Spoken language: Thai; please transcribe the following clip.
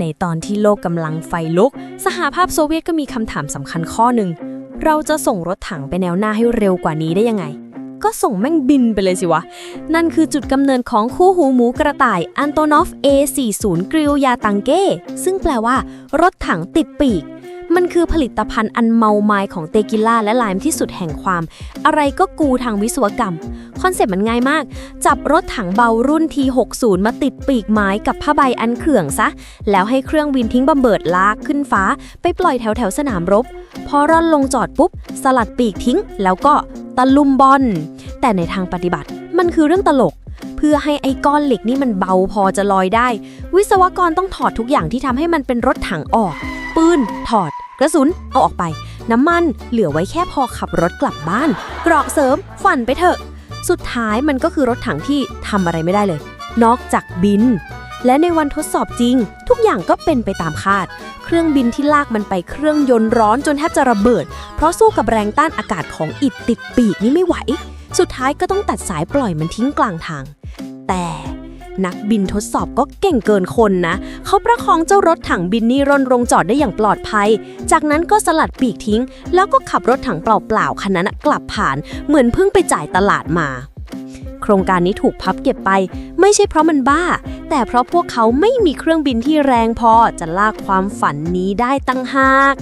ในตอนที่โลกกำลังไฟลุก สหภาพโซเวียตก็มีคำถามสำคัญข้อหนึ่ง เราจะส่งรถถังไปแนวหน้าให้เร็วกว่านี้ได้ยังไง ก็ส่งแม่งบินไปเลยสิวะ นั่นคือจุดกำเนิดของคู่หูหมูกระต่ายอันโตนอฟ A40 กริลยาตังเก้ ซึ่งแปลว่า รถถังติดปีก มันคือผลิตภัณฑ์อันเมาไม้ของเตกิล่าและไลม์ที่สุดแห่งความ อะไรก็กูทางวิศวกรรม คอนเซ็ปต์มันง่ายมาก จับรถถังเบารุ่น T60 มาติดปีกไม้กับผ้าใบอันเขื่องซะ แล้วให้เครื่องบินทิ้งบำเบิดลากขึ้นฟ้า ไปปล่อยแถวแถวสนามรบ พอร่อนลงจอดปุ๊บ สลัดปีกทิ้ง แล้วก็ตะลุมบอล แต่ในทางปฏิบัติ มันคือเรื่องตลกเพื่อให้ไอ้ก้อนเหล็กนี่มันเบาพอจะลอยได้ วิศวกรต้องถอดทุกอย่างที่ทำให้มันเป็นรถถังออก ปืน ถอด กระสุน เอาออกไป น้ำมันเหลือไว้แค่พอขับรถกลับบ้านเกราะเสริม ฝันไปเถอะ สุดท้ายมันก็คือรถถังที่ทำอะไรไม่ได้เลย นอกจากบิน และในวันทดสอบจริง ทุกอย่างก็เป็นไปตามคาด เครื่องบินที่ลากมันไปเครื่องยนต์ร้อนจนแทบจะระเบิด เพราะสู้กับแรงต้านอากาศของอิฐติดปีกนี่ไม่ไหว สุดท้ายก็ต้องตัดสายปล่อยมันทิ้งกลางทาง แต่ นักบินทดสอบก็เก่งเกินคนนะ เขาประคองเจ้ารถถังบินนี่ร่นลงจอดได้อย่างปลอดภัย จากนั้นก็สลัดปีกทิ้ง แล้วก็ขับรถถังเปล่าๆคันนั้นกลับผ่านเหมือนเพิ่งไปจ่ายตลาดมา โครงการนี้ถูกพับเก็บไป ไม่ใช่เพราะมันบ้า แต่เพราะพวกเขาไม่มีเครื่องบินที่แรงพอจะลากความฝันนี้ได้ตั้งหาก